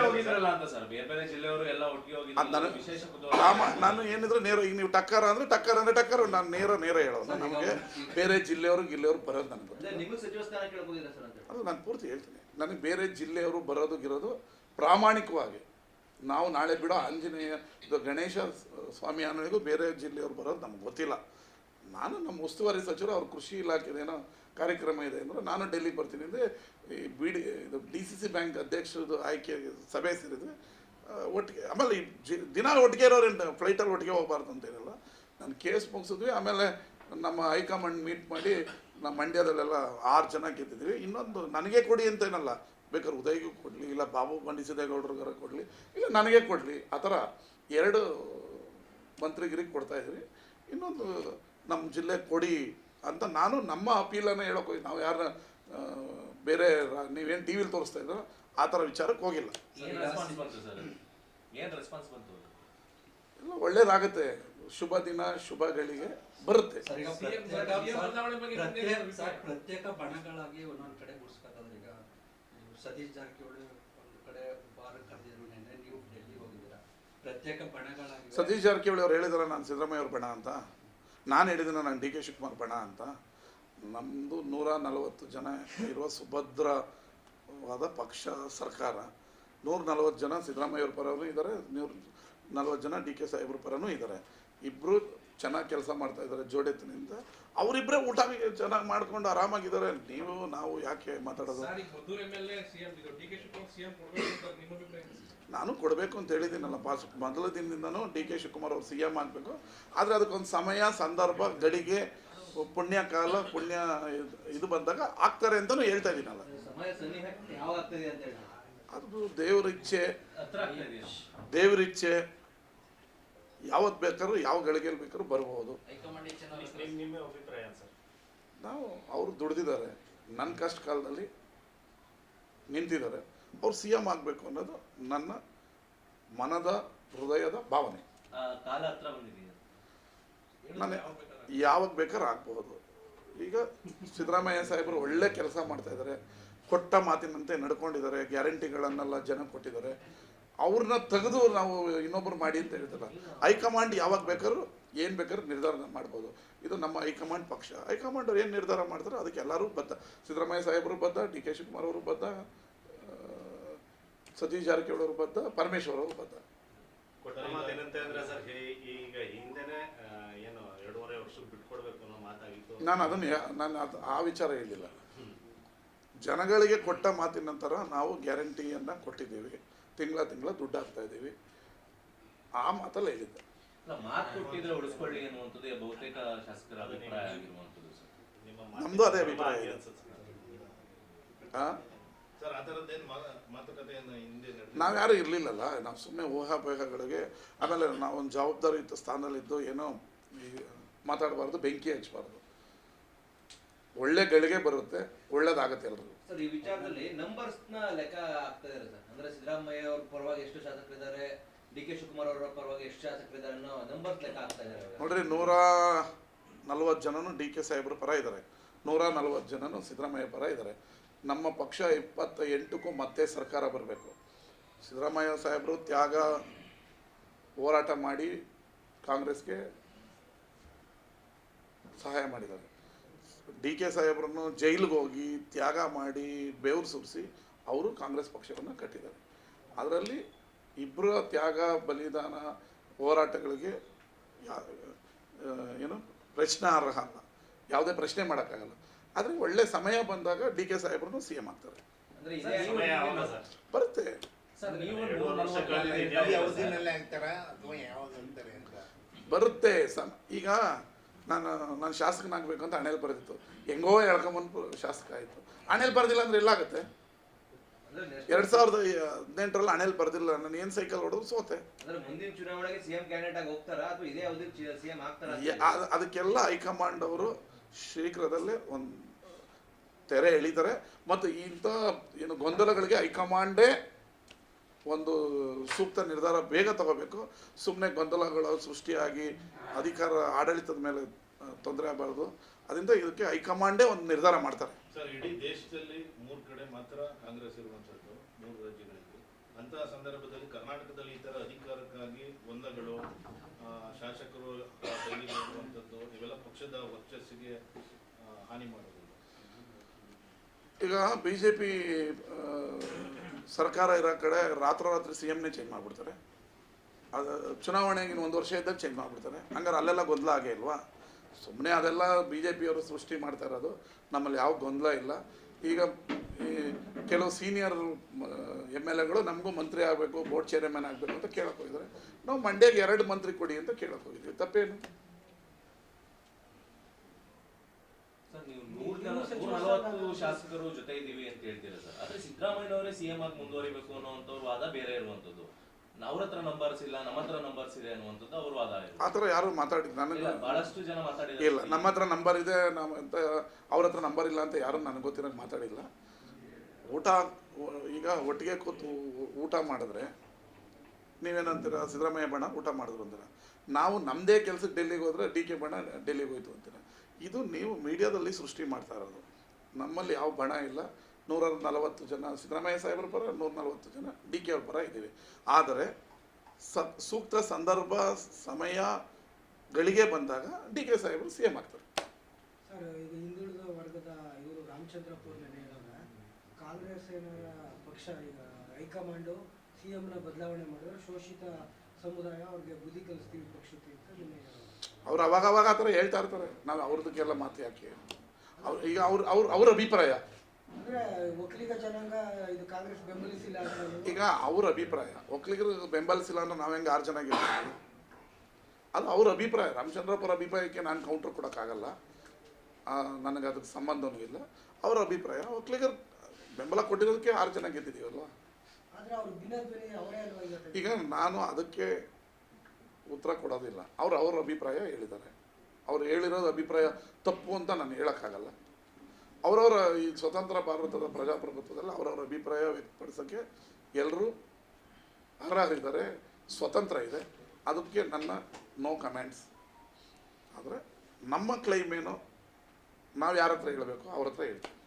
ಒಟ್ಟಿಗೆ ಹೋಗಿದ್ರಲ್ಲ ಅಂತ ಸರ್. ಬೇರೆ ಬೇರೆ ಜಿಲ್ಲೆಯವರು ಎಲ್ಲ ಒಟ್ಟಿಗೆ ಅದ್ ಹೋಗಿದ್ರು ನಾನು- ವಿಶೇಷ ಕುತೂಹಲ. ರಾಮ ನಾನು ಏನಿದ್ರು ನೇರ ಈಗ ನೀವು ಟಕ್ಕರ ಅಂದ್ರೆ ಟಕ್ಕರ್ ಅಂದ್ರೆ ಟಕ್ಕರ್ ನಾನು ನೇರ ನೇರ ಹೇಳೋದು. ನಮಗೆ ಬೇರೆ ಜಿಲ್ಲೆಯವರು ಗಿಲ್ಲೆಯವರು ಬರೋದು ನನಗೆ ಅಂದ್ರೆ ನಿಮಗೆ ಸಚಿವ ಸ್ಥಾನ ಕೇಳ್ಬೋದಿಲ್ಲ ಸರ್ ಅಂತ. ಅದು ನಾನು ಪೂರ್ತಿ ಹೇಳ್ತೀನಿ. ನನಗೆ ಬೇರೆ ಜಿಲ್ಲೆಯವರು ಬರೋದು ಗಿರೋದು ಪ್ರಾಮಾಣಿಕವಾಗಿ. ನಾವು ನಾಳೆ ಬಿಡೋ ಆಂಜನೇಯ ಇದು ಗಣೇಶ ಸ್ವಾಮಿ ಅನ್ನೋದು ಬೇರೆ ಜಿಲ್ಲೆಯವರು ಬರೋದು ನಮ್ಗೆ ಗೊತ್ತಿಲ್ಲ. ನಾನು ನಮ್ಮ ಉಸ್ತುವಾರಿ ಸಚಿವರು ಅವ್ರ ಕೃಷಿ ಇಲಾಖೆದೇನೋ ಕಾರ್ಯಕ್ರಮ ಇದೆ ಅಂದರೆ ನಾನು ಡೆಲ್ಲಿಗೆ ಬರ್ತೀನಿ ಅಂದರೆ ಈ ಬಿ ಡಿ ಇದು ಡಿ ಸಿ ಸಿ ಬ್ಯಾಂಕ್ ಅಧ್ಯಕ್ಷರದು ಆಯ್ಕೆ ಸಭೆ ಸೇರಿದ್ರೆ ಒಟ್ಟಿಗೆ ಆಮೇಲೆ ಈ ಜಿ- ದಿನ ಒಟ್ಟಿಗೆ ಇರೋರೇನು ಫ್ಲೈಟಲ್ಲಿ ಒಟ್ಟಿಗೆ ಹೋಗ್ಬಾರ್ದು ಅಂತೇನಿಲ್ಲ ನಾನು ಕೇಸ್ ಮುಗಿಸಿದ್ವಿ, ಆಮೇಲೆ ನಮ್ಮ ಹೈಕಮಾಂಡ್ ಮೀಟ್ ಮಾಡಿ ನಮ್ಮ ಮಂಡ್ಯದಲ್ಲೆಲ್ಲ ಆರು ಜನ ಗೆದ್ದಿದ್ವಿ ಇನ್ನೊಂದು ನನಗೆ ಕೊಡಿ ಅಂತೇನಲ್ಲ ಬೇಕಾದ್ರೆ ಉದಯಗೂ ಕೊಡಲಿ, ಇಲ್ಲ ಬಾಬು ಬಂಡಿಸಿದೇಗೌಡರಿಗಾರ ಕೊಡಲಿ, ಇಲ್ಲ ನನಗೆ ಕೊಡಲಿ, ಆ ಥರ ಎರಡು ಮಂತ್ರಿಗಿರಿಗೆ ಕೊಡ್ತಾ ಇದ್ವಿ ಇನ್ನೊಂದು ನಮ್ಮ ಜಿಲ್ಲೆ ಕೊಡಿ ಅಂತ ನಾನು ನಮ್ಮ ಅಪೀಲನ್ನು ಹೇಳೋಕೆ ಹೋಗಿ ನಾವು ಯಾರ ಬೇರೆ ನೀವೇನು ಟಿ ವಿಲಿ ತೋರಿಸ್ತಾ ಇದ್ರು ಆ ಥರ ವಿಚಾರಕ್ಕೆ ಹೋಗಿಲ್ಲ. ಏನ್ ರೆಸ್ಪಾನ್ಸ್ ಬಂತು ಸರ್? ಏನ್ ರೆಸ್ಪಾನ್ಸ್ ಬಂತು? ಎಲ್ಲ ಒಳ್ಳೇದಾಗುತ್ತೆ. ಶುಭ ದಿನ ಶುಭಗಳಿಗೆ ಬರುತ್ತೆ. ಸರ್, ಈಗ CM ಪ್ರತ್ಯೇಕ- ಬಣಗಳಾಗಿ ಒಂದೊಂದು ಕಡೆ ಗುಡ್ಸ್ಕೊತಂದ್ರೆ ಈಗ ನೀವು ಸತೀಶ್ ಜಾರಕಿಹೊಳಿ ಒಂದು ಕಡೆ ಬಾರ್ ಕರೆದಿದ್ರು ನೆನ್ನೆ ನೀವು ಡೆಲ್ಲಿ ಹೋಗಿದ್ದೀರಾ. ಪ್ರತ್ಯೇಕ ಬಣಗಳಾಗಿ ಸತೀಶ್ ಜಾರಕಿಹೊಳಿ ಅವ್ರು ಹೇಳಿದಾರೆ ನಾನು ಸಿದ್ದರಾಮಯ್ಯ ಅವ್ರ ಬಣ ಅಂತ. ನಾನು ಹೇಳಿದ್ದೀನಿ ನಾನು ಡಿ ಕೆ ಶಿವಕುಮಾರ್ ಬಣ ಅಂತ. ನಮ್ಮದು ನೂರ ನಲವತ್ತು ಜನ ಇರುವ ಸುಭದ್ರವಾದ ಪಕ್ಷ ಸರ್ಕಾರ. ನೂರ ನಲವತ್ತು ಜನ ಸಿದ್ದರಾಮಯ್ಯವ್ರ ಪರವೂ ಇದ್ದಾರೆ ನೂರ ನಲವತ್ತು ಜನ ಡಿ ಕೆ ಸಾಹೇಬ್ರ ಪರವೂ ಇದ್ದಾರೆ ಇಬ್ಬರು ಚೆನ್ನಾಗಿ ಕೆಲಸ ಮಾಡ್ತಾ ಇದ್ದಾರೆ ಜೋಡೆತ್ತಿನಿಂದ. ಅವರಿಬ್ಬರೇ ಊಟ ಚೆನ್ನಾಗಿ ಮಾಡ್ಕೊಂಡು ಆರಾಮಾಗಿದ್ದಾರೆ. ನೀವು ನಾವು ಯಾಕೆ ಮಾತಾಡೋದು? ನಾನು ಕೊಡಬೇಕು ಅಂತ ಹೇಳಿದ್ದೀನಲ್ಲ ಪಾಸ್ ಮೊದಲ ದಿನದಿಂದನೂ ಡಿ ಕೆ ಶಿವಕುಮಾರ್ ಅವರು ಸಿ ಎಂ ಆಗಬೇಕು. ಆದರೆ ಅದಕ್ಕೊಂದು ಸಮಯ ಸಂದರ್ಭ ಗಡಿಗೆ ಪುಣ್ಯ ಕಾಲ ಪುಣ್ಯ ಇದು- ಇದು ಬಂದಾಗ ಆಗ್ತಾರೆ ಅಂತಲೂ ಹೇಳ್ತಾ ಇದ್ದೀನಲ್ಲ ಸಮಯ ಸನ್ನಿಹ ಯಾವಾಗ ಆಗ್ತದೆ ಅಂತ ಹೇಳಿ. ಅದು ದೇವ್ರ ಇಚ್ಛೆ ಹತ್ರ ಆಗ್ತಾ ಇದೆಯಾ ದೇವ್ರ ಇಚ್ಛೆ ಯಾವತ್ತು ಬೇಕಾದ್ರೂ ಯಾವ ಗಳಿಗೆಯಲ್ಲಿ ಬೇಕಾದ್ರೂ ಬರ್ಬೋದು. ನಿಮ್ಮ ಅಭಿಪ್ರಾಯ ಸರ್? ನಾವು ಅವರು ದುಡ್ದಿದ್ದಾರೆ. ನನ್ನ ಕಷ್ಟ ಕಾಲದಲ್ಲಿ ನಿಂತಿದ್ದಾರೆ. ಅವ್ರು ಸಿ ಎಂ ಆಗಬೇಕು ಅನ್ನೋದು ನನ್ನ ಮನದ ಹೃದಯದ ಭಾವನೆ. ನಾನು ಯಾವಾಗ ಬೇಕಾದ್ರೆ ಆಗ್ಬಹುದು ಈಗ ಸಿದ್ದರಾಮಯ್ಯ ಸಾಹೇಬರು ಒಳ್ಳೆ ಕೆಲಸ ಮಾಡ್ತಾ ಇದ್ದಾರೆ. ಕೊಟ್ಟ ಮಾತಿನಂತೆ ನಡ್ಕೊಂಡಿದ್ದಾರೆ. ಗ್ಯಾರಂಟಿಗಳನ್ನೆಲ್ಲ ಜನ ಕೊಟ್ಟಿದ್ದಾರೆ. ಅವ್ರನ್ನ ತೆಗೆದು ನಾವು ಇನ್ನೊಬ್ರು ಮಾಡಿ ಅಂತ ಹೇಳ್ತಲ್ಲ. ಹೈಕಮಾಂಡ್ ಯಾವಾಗ ಬೇಕಾದ್ರೂ ಏನು ಬೇಕಾದ್ರೂ ನಿರ್ಧಾರ ಮಾಡ್ಬೋದು. ಇದು ನಮ್ಮ ಹೈಕಮಾಂಡ್ ಪಕ್ಷ. ಹೈಕಮಾಂಡ್ ಅವ್ರು ಏನು ನಿರ್ಧಾರ ಮಾಡ್ತಾರೋ ಅದಕ್ಕೆ ಎಲ್ಲರೂ ಬದ್ಧ. ಸಿದ್ದರಾಮಯ್ಯ ಸಾಹೇಬರು ಬದ್ಧ ಡಿ ಕೆ ಶಿವಕುಮಾರ್ ಅವರು ಬದ್ಧ ಸತೀಶ್ ಜಾರಕಿಹೊಳಿ ಅವರು ಬದ್ಧ ಪರಮೇಶ್ವರ್ ಅವರು ಬದ್ಧ. ನಾನು ಅದನ್ನು ನಾನು ಅದು ಆ ವಿಚಾರ ಹೇಳಿಲ್ಲ. ಜನಗಳಿಗೆ ಕೊಟ್ಟ ಮಾತಿನ ನಂತರ ನಾವು ಗ್ಯಾರಂಟಿಯನ್ನು ಕೊಟ್ಟಿದ್ದೀವಿ. ತಿಂಗಳ ತಿಂಗಳ ದುಡ್ಡು ಹಾಕ್ತಾ ಇದ್ದೀವಿ ಆ ಮಾತಲ್ಲ ಹೇಳಿದ್ದೆ ನಮ್ದು ಅದೇ ಅಭಿಪ್ರಾಯ ಹಾಗೆ ಇದೆ. ಅನ್ಸುತ್ತೆ ಸರ್. ಆ? ಸರ್ ಆ ಥರದ್ದೇನು ಮಾತುಕತೆಯನ್ನು ಹಿಂದೆ ನಡೆದಿದೆ? ನಾವು ಯಾರು ಇರಲಿಲ್ಲಲ್ಲ ನಾವು ಸುಮ್ಮನೆ ಊಹಾಪೋಹಗಳಿಗೆ ಆಮೇಲೆ ನಾವು ಒಂದು ಜವಾಬ್ದಾರಿಯುತ ಸ್ಥಾನದಲ್ಲಿದ್ದು ಏನೋ ಈ ಮಾತಾಡಬಾರ್ದು ಬೆಂಕಿ ಹಚ್ಚಬಾರ್ದು ಒಳ್ಳೆ ಗಳಿಗೆ ಬರುತ್ತೆ ಒಳ್ಳೇದಾಗತ್ತೆ ಎಲ್ರಿಗೂ ಸರ್, ಈ ವಿಚಾರದಲ್ಲಿ ನಂಬರ್ಸ್ನ ಲೆಕ್ಕ ಆಗ್ತಾ ಇದೆ ಸರ್. ಅಂದ್ರೆ ಸಿದ್ದರಾಮಯ್ಯ ಅವ್ರ ಪರವಾಗಿ ಎಷ್ಟು ಶಾಸಕರಿದ್ದಾರೆ, ಡಿ ಕೆ ಶಿವಕುಮಾರ್ ಅವರ ಪರವಾಗಿ ಎಷ್ಟು ಶಾಸಕರಿದ್ದಾರೆ ಅನ್ನೋ ನಂಬರ್ಸ್ ಲೆಕ್ಕ ಆಗ್ತಾ ಇದೆ ನೋಡ್ರಿ, ನೂರ ನಲ್ವತ್ತು ಜನನು ಡಿ ಕೆ ಸಾಹೇಬ್ರ ಪರ ಇದ್ದಾರೆ. ನೂರ ನಲ್ವತ್ತು ಜನನು ಸಿದ್ದರಾಮಯ್ಯ ಪರ ಇದ್ದಾರೆ. ನಮ್ಮ ಪಕ್ಷ ಇಪ್ಪತ್ತ ಎಂಟಕ್ಕೂ ಮತ್ತೆ ಸರ್ಕಾರ ಬರಬೇಕು. ಸಿದ್ದರಾಮಯ್ಯ ಸಾಹೇಬರು ತ್ಯಾಗ ಹೋರಾಟ ಮಾಡಿ ಕಾಂಗ್ರೆಸ್ಗೆ ಸಹಾಯ ಮಾಡಿದ್ದಾರೆ. ಡಿ ಕೆ ಸಾಹೇಬ್ರನ್ನು ಜೈಲಿಗೆ ಹೋಗಿ ತ್ಯಾಗ ಮಾಡಿ ಬೆವರು ಸುರಿಸಿ ಅವರು ಕಾಂಗ್ರೆಸ್ ಪಕ್ಷವನ್ನು ಕಟ್ಟಿದ್ದಾರೆ. ಅದರಲ್ಲಿ ಇಬ್ಬರ ತ್ಯಾಗ ಬಲಿದಾನ ಹೋರಾಟಗಳಿಗೆ ಏನು ಪ್ರಶ್ನಾರ್ಹ ಅಲ್ಲ. ಯಾವುದೇ ಪ್ರಶ್ನೆ ಮಾಡೋಕ್ಕಾಗಲ್ಲ. ಆದರೆ ಒಳ್ಳೆ ಸಮಯ ಬಂದಾಗ ಡಿ ಕೆ ಸಾಹೇಬ್ರನ್ನು ಸಿ ಎಂ ಆಗ್ತಾರೆ. ಅಂದ್ರೆ ಇದೇ ನೀವು- ಸಮಯ ಸರ್. ಬರುತ್ತೆ. ಬರುತ್ತೆ ಸಮ ಈಗ ನಾನು ನಾನು ಶಾಸಕನಾಗಬೇಕು ಅಂತ ಹಣೆಯಲ್ಲಿ ಬರೆದಿತ್ತು. ಹೆಂಗೋ ಹೇಳ್ಕೊಂಬಂದು ಶಾಸಕ ಆಯಿತು. ಹಣೆಯಲ್ಲಿ ಬರೆದಿಲ್ಲ ಅಂದ್ರೆ ಎಲ್ಲಾಗುತ್ತೆ? ಆಗುತ್ತೆ ಎರಡ್ ಸಾವಿರದ ಹದಿನೆಂಟರಲ್ಲಿ ಹಣೆಯಲ್ಲಿ ಬರೆದಿಲ್ಲ. ನಾನು ಏನು ಸೈಕಲ್ ಹೊಡೆದು ಸೋತೆ. ಅದಕ್ಕೆಲ್ಲ ಹೈಕಮಾಂಡ್ ಅವರು ಶೀಘ್ರದಲ್ಲೇ ಒಂದು ತೆರೆ ಎಳಿತಾರೆ. ಮತ್ತು ಇಂಥ ಏನು ಗೊಂದಲಗಳಿಗೆ ಹೈಕಮಾಂಡೇ ಒಂದು ಸೂಕ್ತ ನಿರ್ಧಾರ ಬೇಗ ತಗೋಬೇಕು. ಸುಮ್ಮನೆ ಗೊಂದಲಗಳು ಸೃಷ್ಟಿಯಾಗಿ ಅಧಿಕಾರ ಆಡಳಿತದ ಮೇಲೆ ತೊಂದರೆ ಆಗಬಾರ್ದು. ಅದರಿಂದ ಇದಕ್ಕೆ ಹೈಕಮಾಂಡೇ ಒಂದು ನಿರ್ಧಾರ ಮಾಡ್ತಾರೆ. ಸರ್ ಇಡೀ ದೇಶದಲ್ಲಿ ಮೂರು ಕಡೆ ಮಾತ್ರ ಕಾಂಗ್ರೆಸ್ ಇರುವಂಥದ್ದು ಮೂರು ರಾಜ್ಯಗಳಲ್ಲಿ ಅಂತಹ ಸಂದರ್ಭದಲ್ಲಿ ಕರ್ನಾಟಕದಲ್ಲಿ ಈ ತರ ಅಧಿಕಾರಕ್ಕಾಗಿ ಗೊಂದಲಗಳು ಶಾಸಕರು ಡೈಲಿ ಇವೆಲ್ಲ ಪಕ್ಷದ ವರ್ಚಸ್ಸಿಗೆ ಹಾನಿ ಮಾಡೋದು ಈಗ ಬಿ ಜೆ ಪಿ ಸರ್ಕಾರ ಇರೋ ಕಡೆ ರಾತ್ರೋರಾತ್ರಿ ಸಿ ಎಮ್ನೇ ಚೇಂಜ್ ಮಾಡಿಬಿಡ್ತಾರೆ. ಅದು ಚುನಾವಣೆಗಿನ ಒಂದು ವರ್ಷ ಇದ್ದಾಗ ಚೇಂಜ್ ಮಾಡಿಬಿಡ್ತಾರೆ. ಹಂಗಾರೆ ಅಲ್ಲೆಲ್ಲ ಗೊಂದಲ ಆಗೇ ಇಲ್ವಾ? ಸುಮ್ಮನೆ ಅದೆಲ್ಲ ಬಿ ಜೆ ಪಿಯವರು ಸೃಷ್ಟಿ ಮಾಡ್ತಾ ಇರೋದು. ನಮ್ಮಲ್ಲಿ ಯಾವ ಗೊಂದಲ ಇಲ್ಲ. ಈಗ ಈ ಕೆಲವು ಸೀನಿಯರ್ ಎಂ ಎಲ್ ಎಗಳು ನಮಗೂ ಮಂತ್ರಿ ಆಗಬೇಕು ಬೋರ್ಡ್ ಚೇರ್ಮನ್ ಆಗಬೇಕು ಅಂತ ಕೇಳಕ್ಕೆ ಹೋಗಿದ್ದಾರೆ. ನಾವು ಮಂಡ್ಯಗೆ ಎರಡು ಮಂತ್ರಿ ಕೊಡಿ ಅಂತ ಕೇಳಕ್ಕೆ ಹೋಗಿದ್ವಿ. ತಪ್ಪೇನು? ಸರ್ ನೀವು ನೂರ ನೂರ ನಲವತ್ತು ಶಾಸಕರು ಜೊತೆ ಇದೀವಿ ಅಂತ ಹೇಳ್ತೀರಾ ಸರ್? ಆದ್ರೆ ಸಿದ್ದರಾಮಯ್ಯನವರೇ ಸಿಎಂ ಆಗಿ ಮುಂದುವರಿಬೇಕು ಅನ್ನುವಂಥವ್ರ ವಾದ ಬೇರೆ ಇರುವಂತದ್ದು ಅವ್ರ ಹತ್ರ ನಂಬರ್ಸ್ ಇಲ್ಲ ನಮ್ಮ ಹತ್ರ ನಂಬರ್ಸ್ ಇದೆ ಅನ್ನುವಂಥದ್ದು ಅವ್ರ ವಾದ. ಆ ಥರ ಯಾರು ಮಾತಾಡಿ ನನಗೆ ಇಲ್ಲ ಬಹಳಷ್ಟು ಜನ ಇಲ್ಲ ಮಾತಾಡಿದ್ದಾರೆ ನಮ್ಮ ಹತ್ರ ನಂಬರ್ ಇದೆ ನಮ್ಮ ಅಂತ ಅವ್ರ ಹತ್ರ ನಂಬರ್ ಇಲ್ಲ ಅಂತ ಯಾರು ನನಗೆ ಗೊತ್ತಿರೋ ಮಾತಾಡಿಲ್ಲ. ಊಟ ಈಗ ಒಟ್ಟಿಗೆ ಕೂತು ಊಟ ಮಾಡಿದ್ರೆ ನೀವೇನಂತೀರ? ಸಿದ್ದರಾಮಯ್ಯ ಬಣ್ಣ ಊಟ ಮಾಡಿದ್ರು ಅಂತೀರ? ನಾವು ನಮ್ಮದೇ ಕೆಲಸಕ್ಕೆ ಡೆಲ್ಲಿಗೆ ಹೋದ್ರೆ ಡಿ ಕೆ ಬಣ್ಣ ಡೆಲ್ಲಿಗೆ ಹೋಯ್ತು ಅಂತೀರ? ಇದು ನೀವು ಮೀಡಿಯಾದಲ್ಲಿ ಸೃಷ್ಟಿ ಮಾಡ್ತಾ ಇರೋದು. ನಮ್ಮಲ್ಲಿ ಯಾವ ಬಣ ಇಲ್ಲ. ನೂರ ನಲವತ್ತು ಜನ ಸಿದ್ದರಾಮಯ್ಯ ಸಾಹೇಬ್ರ ಪರ, ನೂರ ನಲವತ್ತು ಜನ ಡಿ ಕೆ ಅವ್ರ ಪರ ಇದ್ದೀವಿ. ಆದರೆ ಸ, ಸೂಕ್ತ ಸಂದರ್ಭ, ಸಮಯ, ಗಳಿಗೆ ಬಂದಾಗ ಡಿ ಕೆ ಸಾಹೇಬರು ಸಿ ಎಂ ಆಗ್ತಾರೆ. ಕಾಂಗ್ರೆಸ್ ಪಕ್ಷ, ಈಗ ಹೈಕಮಾಂಡು, ಸಿ ಎಮ್ನ ಬದಲಾವಣೆ ಮಾಡಿದ್ರೆ ಶೋಷಿತ ಸಮುದಾಯ ಅವ್ರಿಗೆ ಬುದ್ಧಿ ಕಲಿಸ್ತೀವಿ ಪಕ್ಷಕ್ಕೆ ಅಂತ. ಅವ್ರು ಅವಾಗ ಅವಾಗ ಆ ಥರ ಹೇಳ್ತಾ ಇರ್ತಾರೆ. ನಾವು ಅವ್ರದಕ್ಕೆಲ್ಲ ಮಾತು ಯಾಕೆ? ಅವ್ರು ಈಗ ಅವ್ರು ಅವ್ರ ಅವ್ರ ಅಭಿಪ್ರಾಯ. ಈಗ ಅವ್ರ ಅಭಿಪ್ರಾಯ. ಒಕ್ಕಲಿಗರು ಬೆಂಬಲಿಸಿಲ್ಲ ಅಂದ್ರೆ ನಾವು ಹೆಂಗೆ ಆರು ಜನ ಗೆಲ್ತೀವಿ? ಅದು ಅವ್ರ ಅಭಿಪ್ರಾಯ. ರಾಮಚಂದ್ರಪ್ಪರ ಅಭಿಪ್ರಾಯಕ್ಕೆ ನಾನು ಕೌಂಟ್ರ್ ಕೊಡೋಕ್ಕಾಗಲ್ಲ. ನನಗೆ ಅದಕ್ಕೆ ಸಂಬಂಧವೂ ಇಲ್ಲ. ಅವ್ರ ಅಭಿಪ್ರಾಯ. ಒಕ್ಕಲಿಗರು ಬೆಂಬಲ ಕೊಟ್ಟಿರೋದಕ್ಕೆ ಆರು ಜನ ಗೆದ್ದಿದ್ದೀವಲ್ವ? ಈಗ ನಾನು ಅದಕ್ಕೆ ಉತ್ತರ ಕೊಡೋದಿಲ್ಲ. ಅವ್ರು ಅವ್ರ ಅಭಿಪ್ರಾಯ ಹೇಳಿದ್ದಾರೆ. ಅವ್ರು ಹೇಳಿರೋದು ಅಭಿಪ್ರಾಯ ತಪ್ಪು ಅಂತ ನಾನು ಹೇಳೋಕ್ಕಾಗಲ್ಲ. ಅವರವರ ಈ ಸ್ವತಂತ್ರ ಭಾರತದ ಪ್ರಜಾಪ್ರಭುತ್ವದಲ್ಲಿ ಅವರವರ ಅಭಿಪ್ರಾಯ ವ್ಯಕ್ತಪಡಿಸೋಕ್ಕೆ ಎಲ್ಲರೂ ಅರ್ಹರಿದ್ದಾರೆ, ಸ್ವತಂತ್ರ ಇದೆ. ಅದಕ್ಕೆ ನನ್ನ ನೋ ಕಮೆಂಟ್ಸ್ ಆದರೆ ನಮ್ಮ ಕ್ಲೈಮ್ ಏನು? ನಾವು ಯಾರ ಹತ್ರ ಹೇಳಬೇಕು? ಅವ್ರ ಹತ್ರ ಹೇಳ್ತೀವಿ.